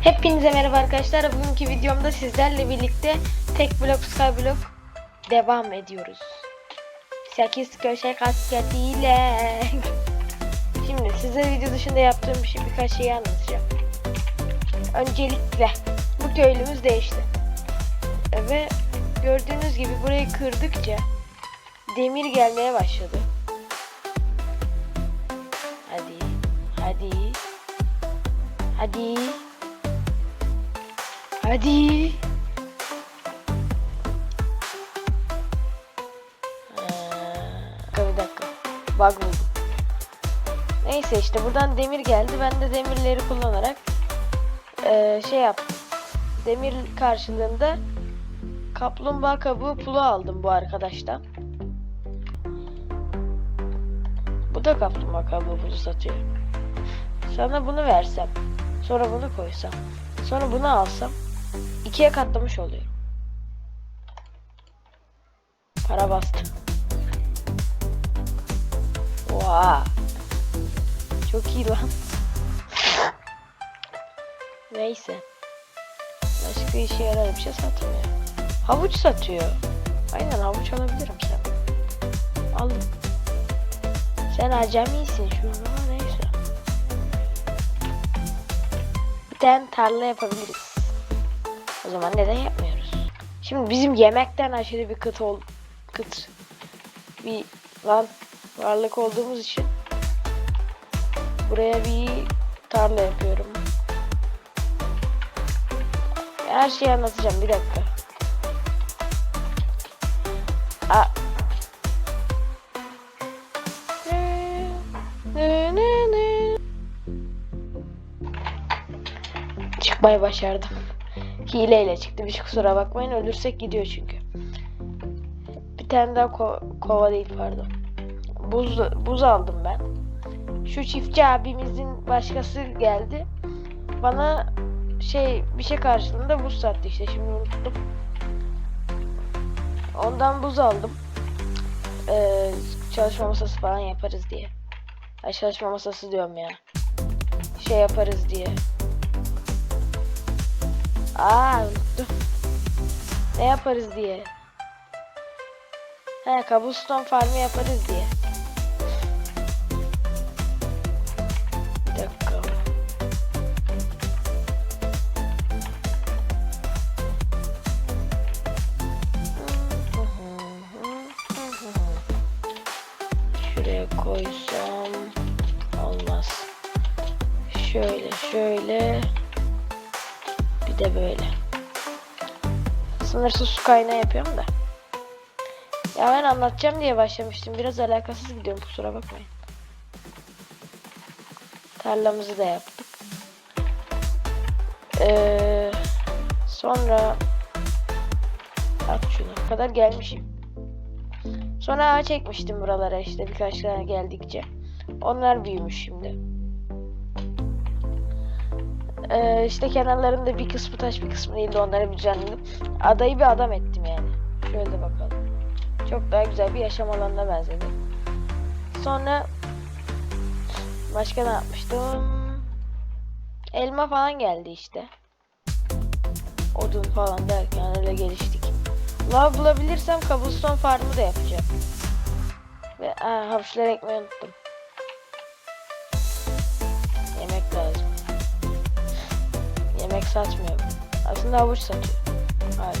Hepinize merhaba arkadaşlar. Bugünkü videomda sizlerle birlikte tek blok skyblock devam ediyoruz. 8 köşe kasketiyle. Şimdi size video dışında yaptığım bir şey, birkaç şeyi anlatacağım. Öncelikle bu köylümüz değişti. Ve gördüğünüz gibi burayı kırdıkça demir gelmeye başladı. Hadi, hadi, hadi. Hadi. Ee, bir dakika. Bug buldum. Neyse işte buradan demir geldi. Ben de demirleri kullanarak ee, şey yaptım. Demir karşılığında kaplumbağa kabuğu pulu aldım bu arkadaştan. Bu da kaplumbağa kabuğu pulu satıyor. Sana bunu versem. Sonra bunu koysam. Sonra bunu alsam. İkiye katlamış oluyor. Para bastı. Oha. Çok iyi lan. Neyse. Başka işe yarar bir şey satmıyor. Havuç satıyor. Aynen havuç alabilirim sen. Aldım. Sen acemisin şunu neyse. Bir tane tarla yapabiliriz. Zaman neden yapmıyoruz? Şimdi bizim yemekten aşırı bir kıt ol kıt bir lan varlık olduğumuz için buraya bir tarla yapıyorum. Her şeyi anlatacağım bir dakika. Ne. Çıkmayı başardım. Hileyle çıktı. Bir şey kusura bakmayın. Ölürsek gidiyor çünkü. Bir tane daha ko- kova değil pardon. Buz, buz aldım ben. Şu çiftçi abimizin başkası geldi. Bana şey bir şey karşılığında buz sattı işte şimdi unuttum. Ondan buz aldım. Ee, çalışma masası falan yaparız diye. Ay çalışma masası diyorum ya. Şey yaparız diye. Aa. Ne yaparız diye. He kabuston farmı yaparız diye. Kaynağı yapıyorum da. Ya ben anlatacağım diye başlamıştım. Biraz alakasız gidiyorum kusura bakmayın. Tarlamızı da yaptık. Ee, sonra at şunu. Kadar gelmişim. Sonra ağaç ekmiştim buralara işte birkaç tane geldikçe. Onlar büyümüş şimdi. Ee, işte kenarlarında bir kısmı taş bir kısmı değildi onları düzenledim. Adayı bir adam ettim yani. Şöyle bakalım. Çok daha güzel bir yaşam alanına benzedi. Sonra başka ne yapmıştım? Elma falan geldi işte. Odun falan derken öyle geliştik. Lav bulabilirsem kabuston farmı da yapacağım. Ve aa, havuçları ekmeği unuttum. Yemek satmıyor. Aslında havuç satıyor. Hala.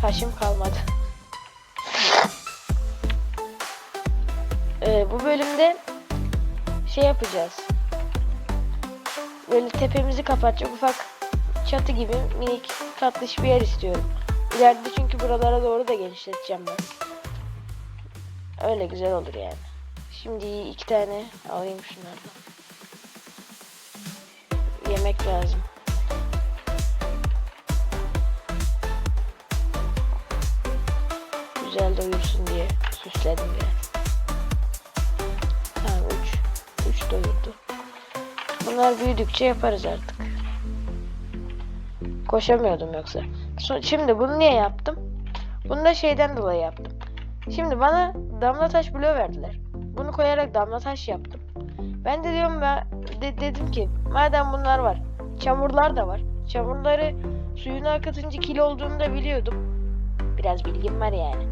Taşım kalmadı. Ee, bu bölümde şey yapacağız. Böyle tepemizi kapatacak ufak çatı gibi minik tatlış bir yer istiyorum. İleride çünkü buralara doğru da genişleteceğim ben. Öyle güzel olur yani. Şimdi iki tane alayım şunlardan. Yemek lazım. Güzel doyursun diye süsledim biraz. Tamam 3. 3 doyurdu. Bunlar büyüdükçe yaparız artık. Koşamıyordum yoksa. Şimdi bunu niye yaptım? Bunu da şeyden dolayı yaptım. Şimdi bana damla taş bloğu verdiler. Bunu koyarak damla taş yaptım. Ben de diyorum ben de, dedim ki madem bunlar var. Çamurlar da var. Çamurları suyuna akıtınca kil olduğunu da biliyordum. Biraz bilgim var yani.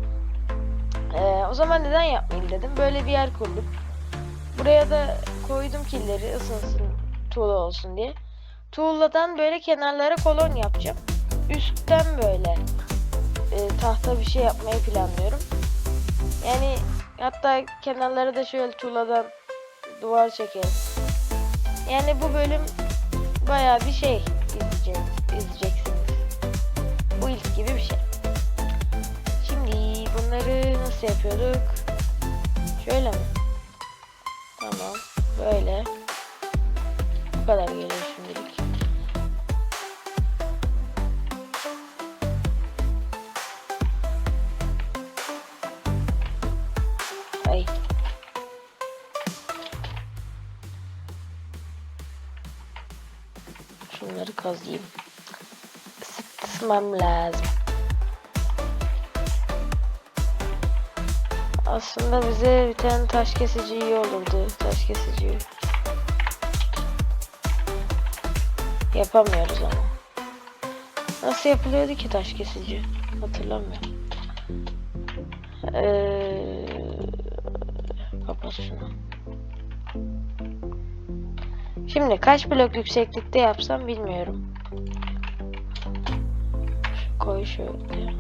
Ee, o zaman neden yapmayayım dedim. Böyle bir yer kurdum. Buraya da koydum killeri ısınsın tuğla olsun diye. Tuğladan böyle kenarlara kolon yapacağım. Üstten böyle e, tahta bir şey yapmayı planlıyorum. Yani hatta kenarları da şöyle tuğladan duvar çekerim. Yani bu bölüm bayağı bir şey izleyecek, izleyeceksiniz. Bu ilk gibi bir şey. Şimdi bunları nasıl yapıyorduk? Şöyle mi? Tamam. Böyle. Bu kadar geliyor Şunları kazıyım. Isıtmam lazım. Aslında bize bir tane taş kesici iyi olurdu. Taş kesici. Yapamıyoruz ama. Nasıl yapılıyordu ki taş kesici? Hatırlamıyorum. Ee, Şimdi kaç blok yükseklikte yapsam bilmiyorum. Koy şöyle.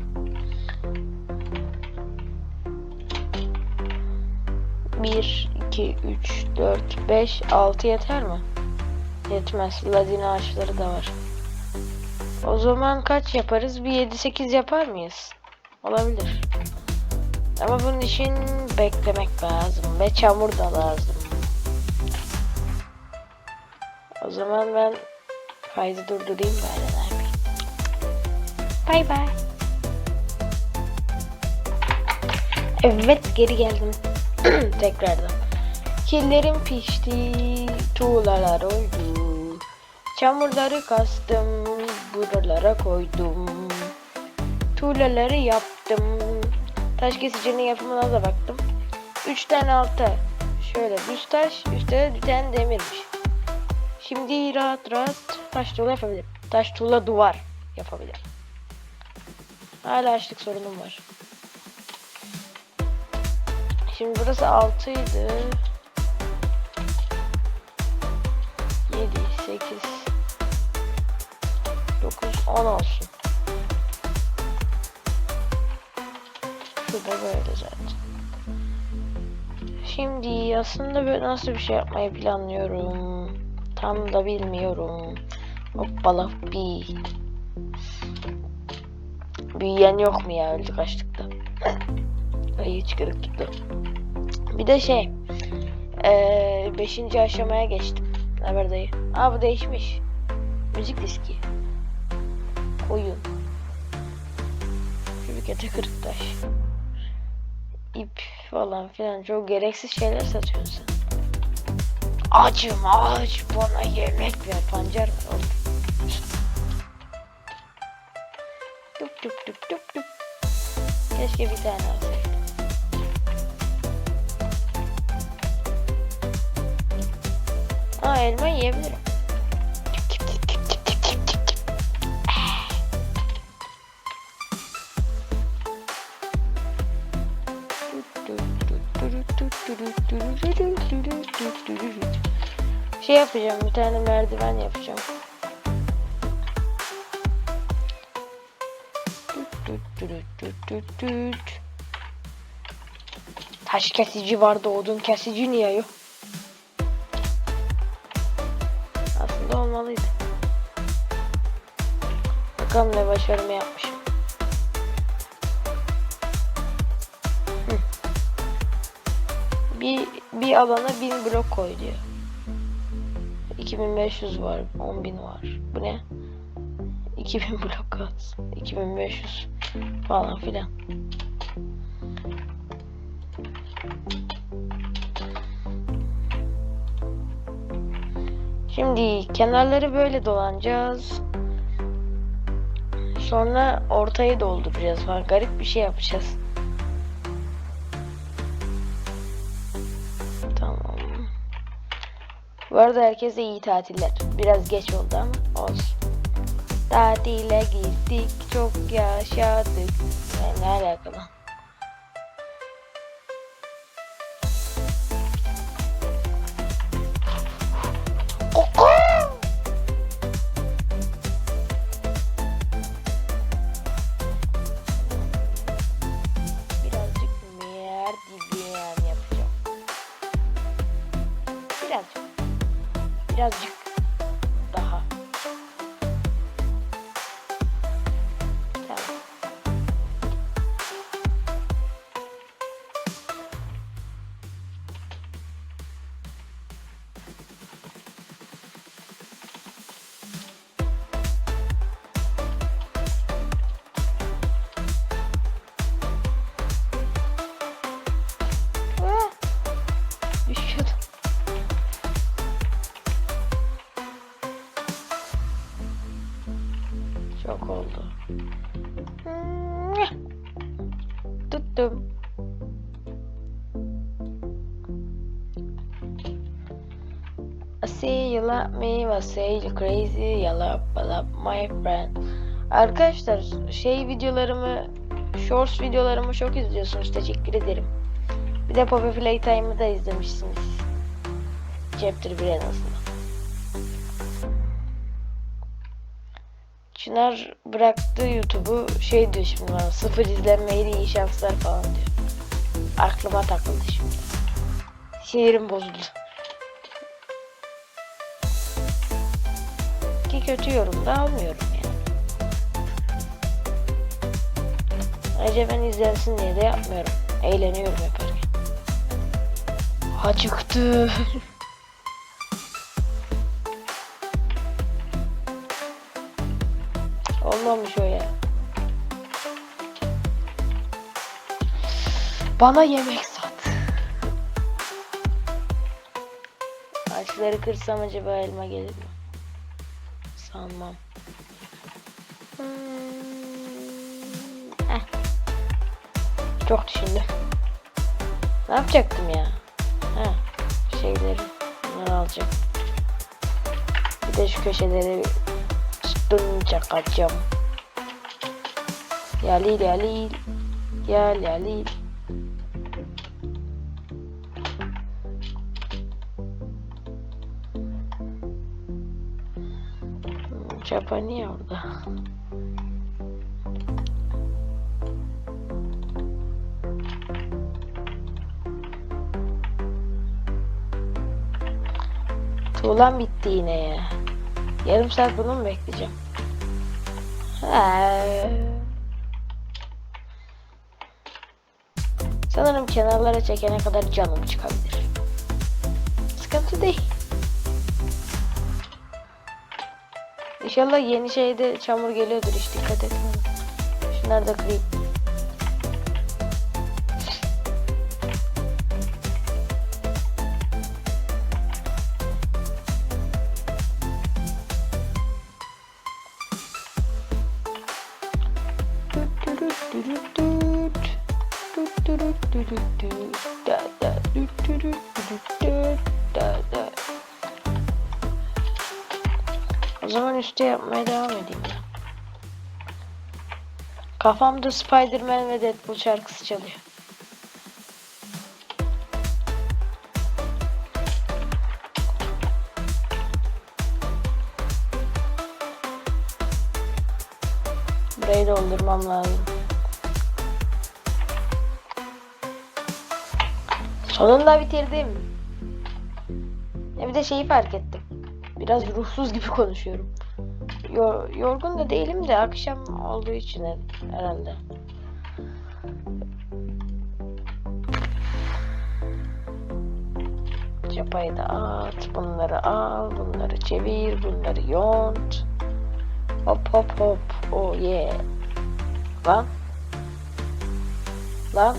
Bir, iki, üç, dört, beş, altı yeter mi? Yetmez. Ladin ağaçları da var. O zaman kaç yaparız? Bir 7-8 yapar mıyız? Olabilir. Ama bunun için beklemek lazım ve çamur da lazım. Zaman ben kaydı durdurayım böyle Bay bay. Evet geri geldim. Tekrardan. Killerim pişti, tuğlalar oldu. Çamurları kastım, buralara koydum. Tuğlaları yaptım. Taş kesicinin yapımına da baktım. 3 tane alta şöyle düz taş, üstte de bir tane demirmiş. Şimdi rahat rahat taş tuğla yapabilirim. Taş tuğla duvar yapabilirim. Hala açlık sorunum var. Şimdi burası 6 idi. 7, 8, 9, 10 olsun. Şurada böyle zaten. Şimdi aslında böyle nasıl bir şey yapmayı planlıyorum. Tam da bilmiyorum. Hoppala bir. Büyüyen yok mu ya öldük açlıkta. Ay hiç kırık gitti. Bir de şey. Eee beşinci aşamaya geçtim. Haber dayı? Aa bu değişmiş. Müzik diski. Oyun. Şirkete kırık taş. İp falan filan çok gereksiz şeyler satıyorsun sen. Acım aç bana yemek ver pancar ver. Dup dup dup dup dup. Keşke bir tane alsaydım. Aa elma yiyebilirim. Şey yapacağım bir tane merdiven yapacağım. Taş kesici vardı odun kesici niye yok? Aslında olmalıydı. Bakalım ne başarımı yapmışım. Bir, bir alana 1000 blok koy diyor. 2500 var, 10.000 var. Bu ne? 2000 blok at. 2500 falan filan. Şimdi kenarları böyle dolanacağız. Sonra ortayı dolduracağız falan. Garip bir şey yapacağız. Bu arada herkese iyi tatiller. Biraz geç oldu ama olsun. Tatile gittik, çok yaşadık. Yani ne alakalı? See you love me, I say you crazy, you love, love my friend. Arkadaşlar şey videolarımı, shorts videolarımı çok izliyorsunuz. Teşekkür ederim. Bir de Poppy Playtime'ı da izlemişsiniz. Chapter 1 en azından. Çınar bıraktı YouTube'u şey diyor şimdi bana sıfır izlenmeyle iyi şanslar falan diyor. Aklıma takıldı şimdi. Sinirim bozuldu. Ki kötü yorum da almıyorum yani. Ayrıca ben izlensin diye de yapmıyorum. Eğleniyorum yaparken. Acıktı. Olmamış o ya. Bana yemek sat. Ağaçları kırsam acaba elma gelir mi? Sanmam. Hmm, heh. Çok düşündüm. Ne yapacaktım ya? Ha, şeyleri bunları alacağım. Bir de şu köşeleri üstün çakacağım. Yalil yalil. Yal yalil. Hmm, Çapa niye orada? Tuğlam bitti yine ya. Yarım saat bunu mu bekleyeceğim? Ha. Sanırım kenarlara çekene kadar canım çıkabilir. Sıkıntı değil. İnşallah yeni şeyde çamur geliyordur hiç dikkat etmedim. Şunları da kırayım. Üstte yapmaya devam edeyim. Kafamda Spider-Man ve Deadpool şarkısı çalıyor. Burayı doldurmam lazım. Sonunda bitirdim. Ya bir de şeyi fark ettim. Biraz ruhsuz gibi konuşuyorum. Yor- yorgun da değilim de akşam olduğu için her- herhalde. Çapayı da at, bunları al, bunları çevir, bunları yont. Hop hop hop, oh yeah. Lan. Lan.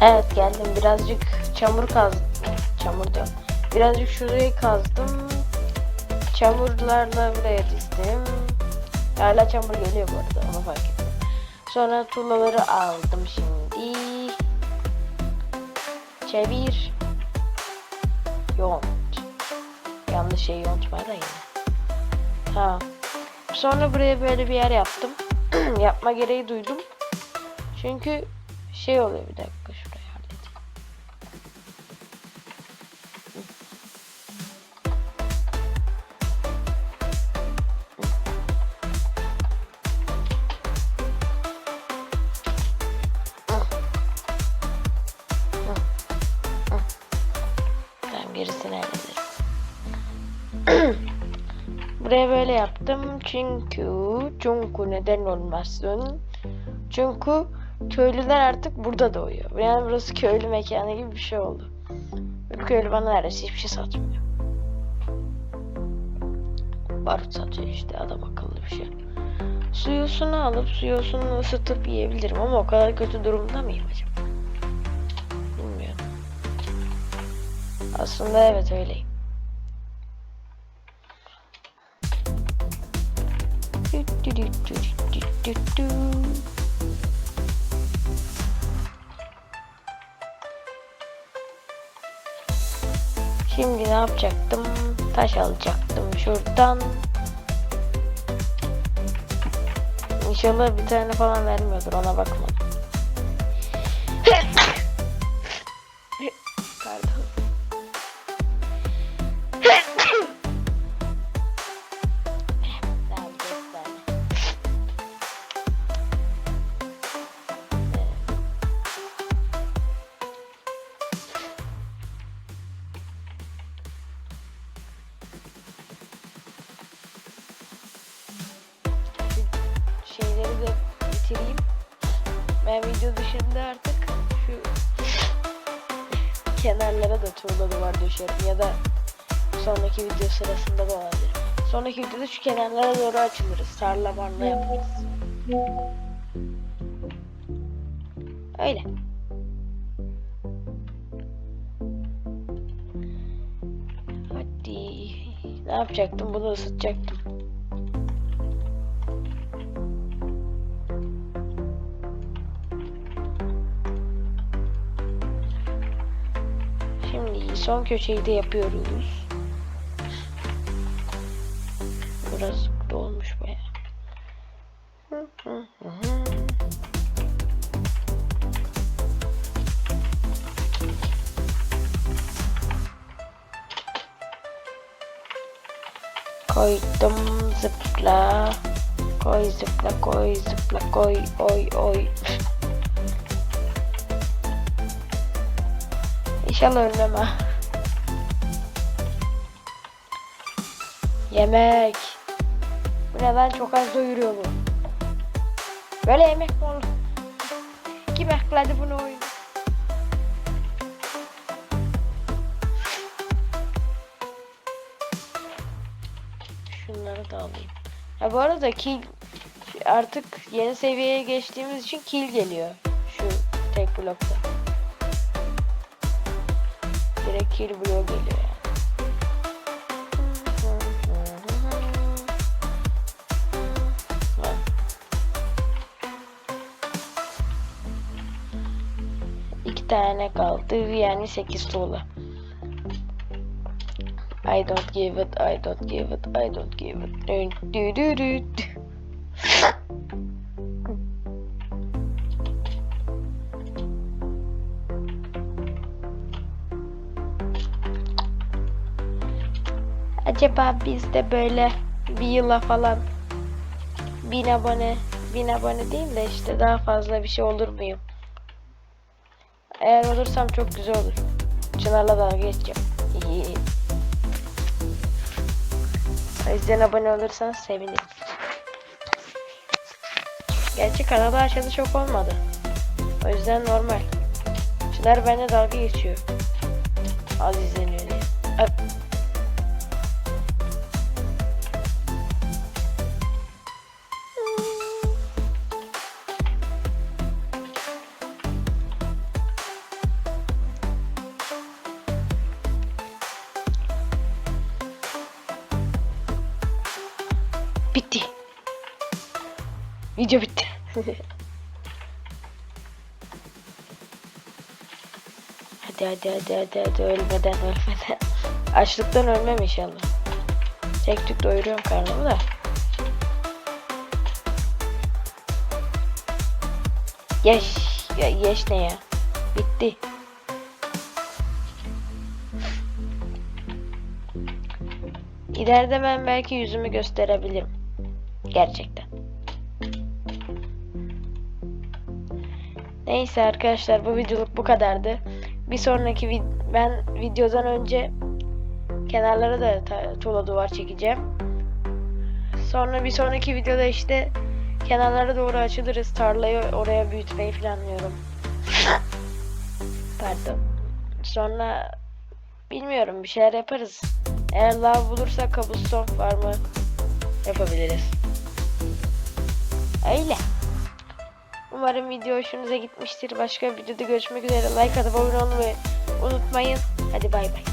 Evet geldim birazcık çamur kaz çamur diyorum. Birazcık şurayı kazdım. Çamurlarla buraya dizdim. Hala çamur geliyor bu arada onu fark ettim. Sonra tuğlaları aldım şimdi. Çevir. Yont. Yanlış şey yontma da yine. Tamam. Sonra buraya böyle bir yer yaptım. Yapma gereği duydum. Çünkü şey oluyor bir dakika çünkü çünkü neden olmasın? Çünkü köylüler artık burada doğuyor. Yani burası köylü mekanı gibi bir şey oldu. Ve köylü bana neredeyse hiçbir şey satmıyor. Barut satıyor işte adam akıllı bir şey. Suyosunu alıp suyosunu ısıtıp yiyebilirim ama o kadar kötü durumda mıyım acaba? Bilmiyorum. Aslında evet öyleyim. Şimdi ne yapacaktım? Taş alacaktım şuradan. İnşallah bir tane falan vermiyordur ona bakmadım. Sonraki video sırasında da olabilir. Sonraki videoda şu kenarlara doğru açılırız. Tarla marla yaparız. Öyle. Hadi. Ne yapacaktım? Bunu ısıtacaktım. Şimdi son köşeyi de yapıyoruz. Koydum zıpla. Koy zıpla koy zıpla koy oy oy. İnşallah ölmem ha. Yemek. Bu ne lan çok az doyuruyor bu. Böyle yemek mi olur? Kim ekledi bunu oyuna? Ha bu arada kill artık yeni seviyeye geçtiğimiz için kill geliyor. Şu tek blokta. Direkt kill bloğu geliyor yani. Tane kaldı yani 8 tuğla. I don't give I don't give it, I don't give it. Dü dü dü dü. Acaba biz de böyle bir yıla falan bin abone, bin abone değil de işte daha fazla bir şey olur muyum? Eğer olursam çok güzel olur. Çınar'la dalga geçeceğim. Yüzden abone olursanız sevinirim. Gerçi kanala aşağıda çok olmadı. O yüzden normal. Çınar benimle dalga geçiyor. Az izleniyor Video bitti. hadi hadi hadi hadi hadi ölmeden ölmeden. Açlıktan ölmem inşallah. Tek tük doyuruyorum karnımı da. Yeş. Ya, yeş ne ya? Bitti. İleride ben belki yüzümü gösterebilirim. Gerçekten. Neyse arkadaşlar bu videoluk bu kadardı. Bir sonraki vid- ben videodan önce kenarlara da tuğla duvar çekeceğim. Sonra bir sonraki videoda işte kenarlara doğru açılırız. Tarlayı oraya büyütmeyi planlıyorum. Pardon. Sonra bilmiyorum bir şeyler yaparız. Eğer lav bulursak kabuston var mı yapabiliriz. Öyle. Umarım video hoşunuza gitmiştir. Başka bir videoda görüşmek üzere. Like atıp abone olmayı unutmayın. Hadi bay bay.